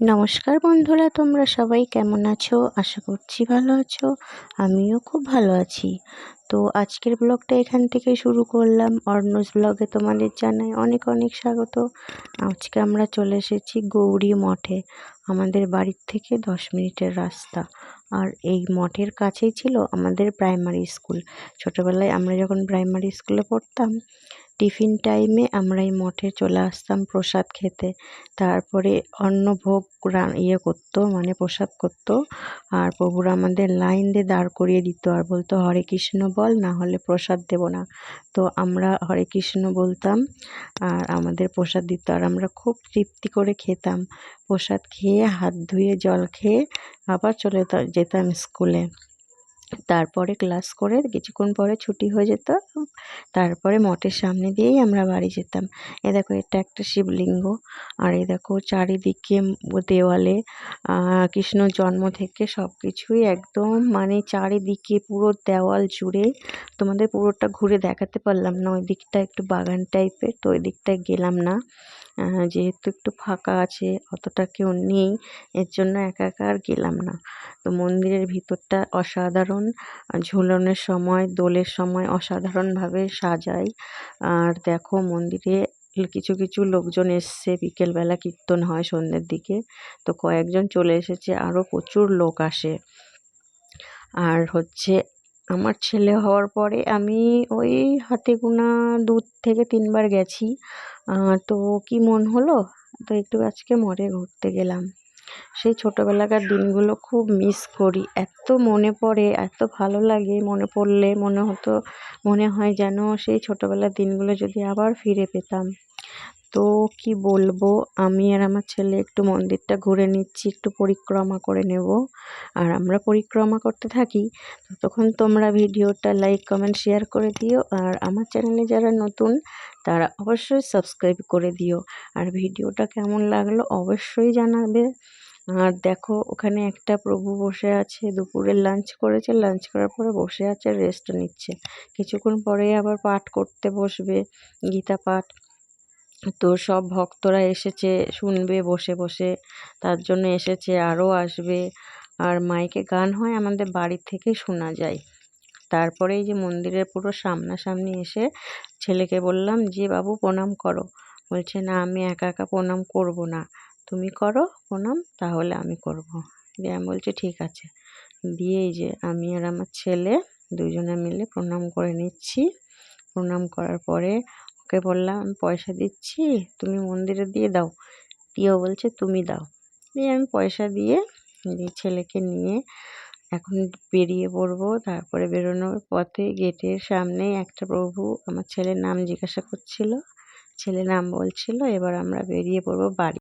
নমস্কার বন্ধুরা, তোমরা সবাই কেমন আছো? আশা করছি ভালো আছো, আমিও খুব ভালো আছি। তো আজকের ব্লগটা এখান থেকে শুরু করলাম। অর্ণস ব্লগে তোমাদের জানাই অনেক অনেক স্বাগত। আজকে আমরা চলে এসেছি গৌরী মঠে, আমাদের বাড়ির থেকে দশ মিনিটের রাস্তা। আর এই মঠের কাছেই ছিল আমাদের প্রাইমারি স্কুল ছোটোবেলায় আমরা যখন প্রাইমারি স্কুলে পড়তাম টিফিন টাইমে আমরা এই মঠে চলে আসতাম প্রসাদ খেতে। তারপরে অন্নভোগ ইয়ে করতো মানে প্রসাদ করতো। আর প্রভুরা আমাদের লাইন দিয়ে দাঁড় করিয়ে দিত, আর বলতো, হরে কৃষ্ণ বল, না হলে প্রসাদ দেব না। তো আমরা হরে কৃষ্ণ বলতাম, আর আমাদের প্রসাদ দিত। আর আমরা খুব তৃপ্তি করে খেতাম। প্রসাদ খেয়ে হাত ধুয়ে জল খেয়ে আবার চলে যেতাম স্কুলে। তারপরে ক্লাস করে কিছুক্ষণ পরে ছুটি হয়ে যেত। তারপরে মঠের সামনে দিয়েই আমরা বাড়ি যেতাম। এ দেখো এটা একটা শিবলিঙ্গ। আর এই দেখো চারিদিকে দেওয়ালে কৃষ্ণ জন্ম থেকে সব কিছুই একদম মানে চারিদিকে পুরো দেওয়াল জুড়ে তোমাদের পুরোটা ঘুরে দেখাতে পারলাম না। ওই দিকটা একটু বাগান টাইপের তো ওই দিকটায় গেলাম না। যেহেতু একটু ফাঁকা আছে, অতটা কেউ নেই, এর জন্য একা একা আর গেলাম না। তো মন্দিরের ভিতরটা অসাধারণ ঝুলনের সময়, দোলের সময় অসাধারণভাবে সাজায় আর দেখো মন্দিরে কিছু কিছু লোকজন এসছে, বিকেলবেলা কীর্তন হয় সন্ধ্যের দিকে। তো কয়েকজন চলে এসেছে, আরও প্রচুর লোক আসে। আর হচ্ছে আমার ছেলে হওয়ার পরে আমি ওই হাতে গোনা দু থেকে তিনবার গেছি। তো কি মন হলো? তো একটু আজকে মরে ঘুরতে গেলাম। সেই ছোটোবেলাকার দিনগুলো খুব মিস করি। এত মনে পড়ে, এত ভালো লাগে মনে পড়লে, মনে হতো, মনে হয় যেন সেই ছোটোবেলার দিনগুলো যদি আবার ফিরে পেতাম। তো কি বলব, আমি আর আমার ছেলে একটু মন্দিরটা ঘুরে নিচ্ছি, একটু পরিক্রমা করে নেব। আর আমরা পরিক্রমা করতে থাকি, তখন তোমরা ভিডিওটা লাইক কমেন্ট শেয়ার করে দিও। আর আমার চ্যানেলে যারা নতুন, তারা অবশ্যই সাবস্ক্রাইব করে দিও। আর ভিডিওটা কেমন লাগল অবশ্যই জানাবে। আর দেখো, ওখানে একটা প্রভু বসে আছে, দুপুরে লাঞ্চ করেছে। লাঞ্চ করার পরে বসে আছে রেস্ট নিচ্ছে। কিছুক্ষণ পরে আবার পাঠ করতে বসবে, গীতা পাঠ। তো সব ভক্তরা এসেছে, শুনবে, বসে বসে। তার জন্য এসেছে, আরও আসবে। আর মাইকে গান হয় আমাদের বাড়ি থেকে শোনা যায়। তারপরে এই যে মন্দিরের পুরো সামনাসামনি এসে ছেলেকে বললাম যে বাবু, প্রণাম করো। বলছে, না, আমি একা একা প্রণাম করব না। তুমি করো প্রণাম, তাহলে আমি করব। দিয়ে আমি বলছি, ঠিক আছে। দিয়ে এই যে আমি আর আমার ছেলে দুজনে মিলে প্রণাম করে নিচ্ছি। প্রণাম করার পরে ওকে বললাম আমি পয়সা দিচ্ছি, তুমি মন্দিরে দিয়ে দাও। প্রিয় বলছে, তুমি দাও। দিয়ে আমি পয়সা দিয়ে ছেলেকে নিয়ে এখন বেরিয়ে পড়ব। তারপরে বেরোনোর পথে গেটের সামনে একটা প্রভু আমার ছেলের নাম জিজ্ঞাসা করছিল। ছেলে নাম বলছিল, এবার আমরা বেরিয়ে পড়ব বাড়ি।